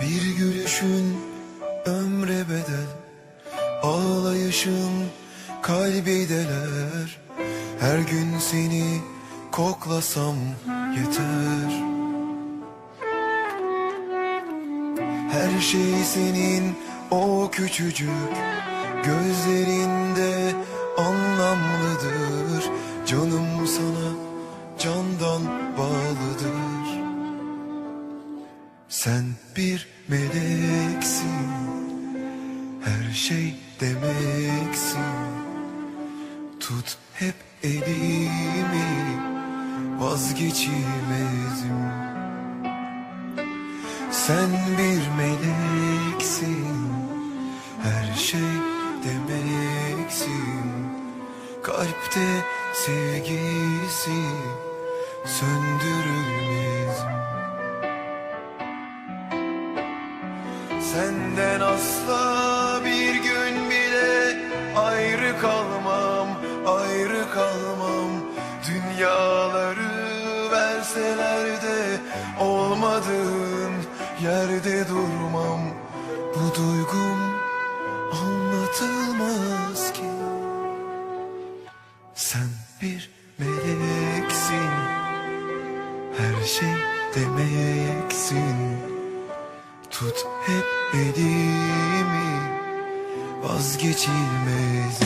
Bir gülüşün kalbi deler Her gün seni koklasam yeter. Her şey senin o küçücük gözlerinde anlamlıdır. Canım sana candan bağlıdır. Sen bir meleksin Her şey demeksin Tut hep elimi Vazgeçilmezim Sen bir meleksin Her şey demeksin. Kalpte sevgisi Söndürülmez. Senden asla bir gün verseler de olmadığın yerde durmam. Bu duygum anlatılmaz ki. Sen bir meleksin, her şey demeksin. Tut hep elimi vazgeçilmez